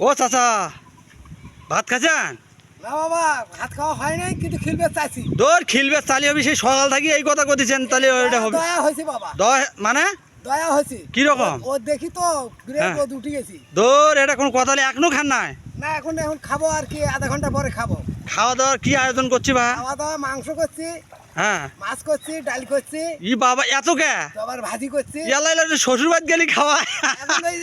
ও চাচা ভাত খাচ্ছেন না বাবা ভাত খাওয়া হয় নাই কিন্তু খিলবে চাইছি। দর খিলবে চালি হবে সেই সকাল থাকি এই কথা কদিছেন তাহলে ওইটা হবে। দয়া হয়েছে বাবা। দয়া মানে? দয়া হয়েছে। কি রকম? ও দেখি তো গ্রেড হ্যাঁ। উঠে গেছি। দর এটা কোনো কথা এখনও খান নাই? না এখন এখন খাব আর কি আধা ঘণ্টা পরে খাব। খাওয়া দাওয়ার কি আয়োজন করছি বা খাওয়া দাওয়া মাংস করছি হ্যাঁ। মাছ করছি ডাল করছি। ই বাবা এত কে? তো আবার ভাজি করছি। ইয়াল্লা এলা শ্বশুর বাদ গেলি খাওয়া এখন ওই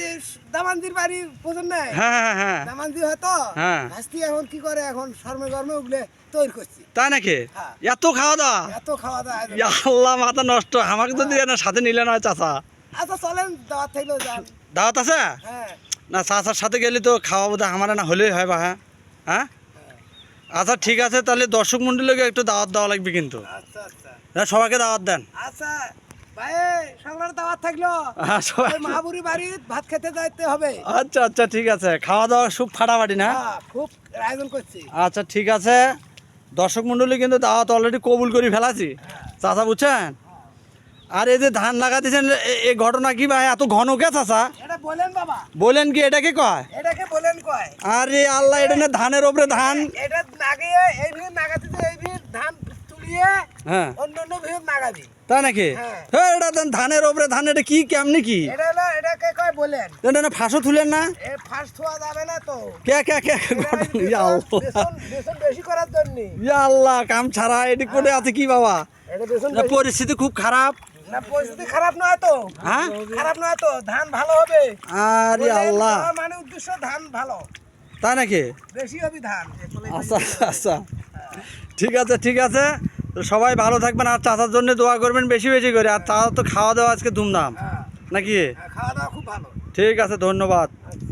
যে বাড়ি পছন্দ নাই। হ্যাঁ হ্যাঁ হ্যাঁ দামান্দি হয়তো হ্যাঁ। ভাস্তি এখন কি করে? এখন শর্মে গরমে উঠলে তৈরি করছি। তাই নাকি? হ্যাঁ। এত খাওয়া দাওয়া এত খাওয়া দাওয়া আল্লাহ মাথা নষ্ট। আমাকে তো দিয়ে না সাথে নিলে না চাচা। আচ্ছা চলেন দাওয়াত থাকলেও যান। দাওয়াত আছে? হ্যাঁ। না চাচার সাথে গেলে তো খাওয়া বোধ আমার না হলেই হয় বা হ্যাঁ? হ্যাঁ? আচ্ছা ঠিক আছে তাহলে দর্শক মন্ডলীকে একটু দাওয়াত দেওয়া লাগবে কিন্তু। আচ্ছা আচ্ছা। সবাইকে দাওয়াত দেন। আচ্ছা ভাই দাওয়াত থাকল। হ্যাঁ, মাহাবুরি ভাত খেতে যাইতে হবে। আচ্ছা আচ্ছা ঠিক আছে। খাওয়া দাওয়া খুব ফাটাফাটি না? হ্যাঁ খুব আয়োজন করছি। আচ্ছা ঠিক আছে। দর্শক মন্ডলী কিন্তু দাওয়াত অলরেডি কবুল করে ফেলাছি। চাচা বুঝছেন? আর এই যে ধান লাগাতেছেন এই ঘটনা কি ভাই? এত ঘন কে চাচা? বলেন বাবা। বলেন কি এটাকে কয়? এটাকে বলেন কয়? আরে আল্লাহ এটা না ধানের ওপরে ধান? এটা নাগিয়ে এই ভিড় নাগাতে এই ভিড় ধান তুলিয়ে হ্যাঁ। অন্য অন্য ভিড় নাগাবি। তাই নাকি? হ্যাঁ। হ্যাঁ এটা ধানের ওপরে ধান এটা কি কেমনি কি? এটা এটাকে কয় বলেন? এটা না ফাঁসও তুলেন না? এ ফার্স্ট হওয়া যাবে না তো। কে কে কে ইয়া আল্লাহ। বেশি করার জন্য। ইয়া আল্লাহ কাম ছাড়া এটি করে আছে কি বাবা? না, পরিস্থিতি খুব খারাপ। না পরিস্থিতি খারাপ নয় তো। হ্যাঁ? খারাপ নয় তো ধান ভালো হবে। আরে আল্লাহ। মানে উদ্দেশ্য ধান ভালো। তাই নাকি? বেশি হবে ধান আচ্ছা আচ্ছা। ঠিক আছে ঠিক আছে। সবাই ভালো থাকবেন আর চাচার জন্য দোয়া করবেন বেশি বেশি করে। আর চাচা তো খাওয়া দাওয়া আজকে ধুমধাম। হ্যাঁ। নাকি? হ্যাঁ, খাওয়া দাওয়া খুব ভালো। ঠিক আছে ধন্যবাদ। আচ্ছা।